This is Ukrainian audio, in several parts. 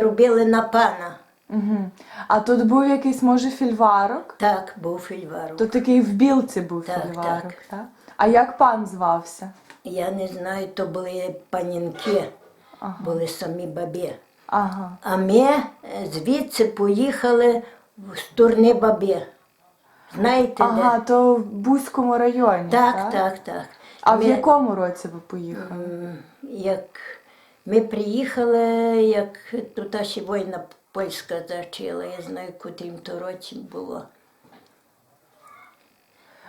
робили на пана. Угу. А тут був якийсь, може, фільварок? Так, був фільварок. То такий в білці був Так, фільварок, так. так? А як пан звався? Я не знаю, то були панінки, Ага. були самі бабі. Ага. А ми е, звідси поїхали в Стурни бабі. Знаєте Ага, де? то в Бузькому районі. Так, так, так, так. А в якому році ви поїхали? як ми приїхали, як тут ще війна польська зачала, я знаю, котрім то році було.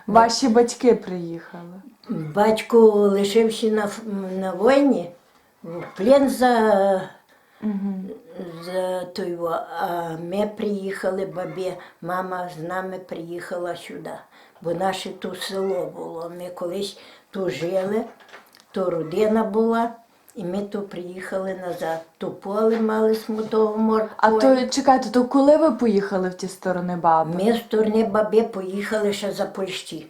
Ваші батьки приїхали. Батько лишився на, на війні, в плен за, за той, а ми приїхали, бабі, мама з нами приїхала сюди, бо наше тут село було. Ми колись тут жили, то родина була, і ми то приїхали назад. То поле мали смутову морку. А то чекайте, то коли ви поїхали в ті сторони баби? Ми з сторони баби поїхали ще за Польщі.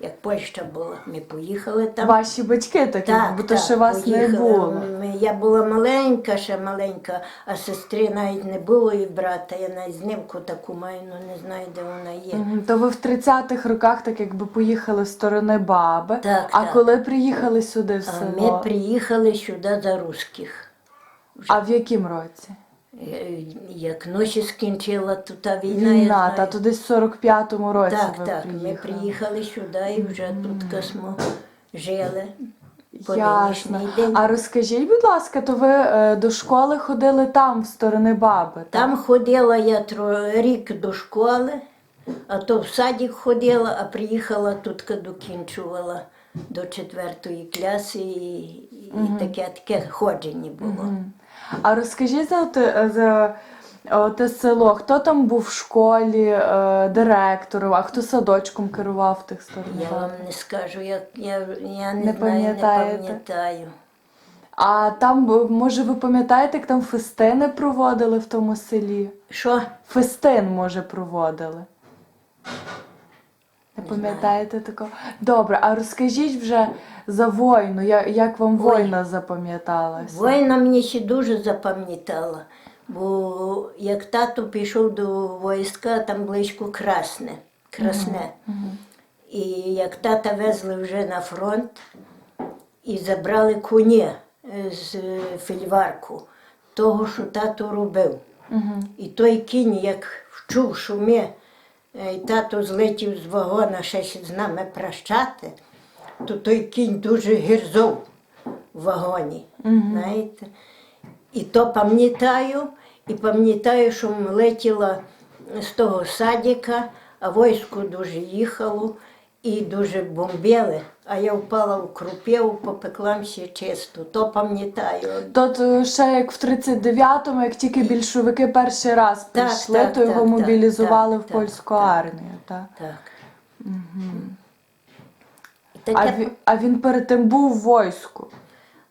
Як Польща була, ми поїхали там. Ваші батьки такі, бо то ще вас не було. Я була маленька, ще маленька, а сестри навіть не було і брата. Я навіть знімку таку маю, ну не знаю, де вона є. Мгм, То ви в 30-х роках так якби поїхали з сторони баби. Так, а так. коли приїхали сюди в А село? ми приїхали сюди за русських. А в яким році? Е, Як ночі скінчила тут та війна, Війна, та десь в 45-му році так, ви так. приїхали. Ми приїхали сюди і вже тут космо жили. Ясно. день. А розкажіть, будь ласка, то ви е, до школи ходили там, в сторони баби? так? Там ходила я тро- рік до школи, а то в садик ходила, а приїхала тут, докінчувала до четвертої класи, і, і таке, таке ходження було. А розкажіть за те, за о, те село, хто там був в школі, е, директором, а хто садочком керував в тих сторонах? Я вам не скажу, я, я, я не, Не знаю, не пам'ятаєте? пам'ятаю. А там, може, ви пам'ятаєте, як там фестини проводили в тому селі? Що? Фестин, може, проводили. Не пам'ятаєте такого? Добре, а розкажіть вже за війну, як, як вам Ой. війна запам'яталася? Воїна мені ще дуже запам'ятала, бо як тато пішов до війська, там близько Красне. Красне. І як тата везли вже на фронт і забрали коні е, з фільварку, того, що тато робив. І той кінь, як вчув, що ми, і тато злетів з вагона ще з нами прощати, то той кінь дуже гірзов в вагоні. Знаєте? І то пам'ятаю, і пам'ятаю, що летіла з того садика, а військо дуже їхало і дуже бомбили, а я впала в крупіву, попеклася чисто. То пам'ятаю. Тот е, ще як в 39-му, як тільки більшовики перший раз Так, прийшли, так, то його так, мобілізували так, в так, польську так. армію. Так. Так. А, Таке він, а він перед тим був в війську.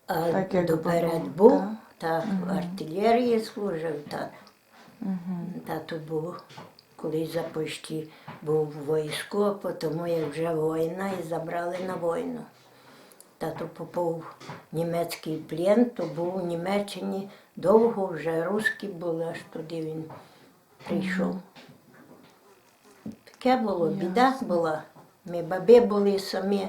А Так, як доперед був, так. так, в артилерії служив, так. Тато був, колись за Польщі був в війську, а потім як вже війна і забрали на війну. Тато попав в німецький плен, то був у Німеччині довго, вже русські були, аж туди він прийшов. Таке було, біда була. Ми баби були самі.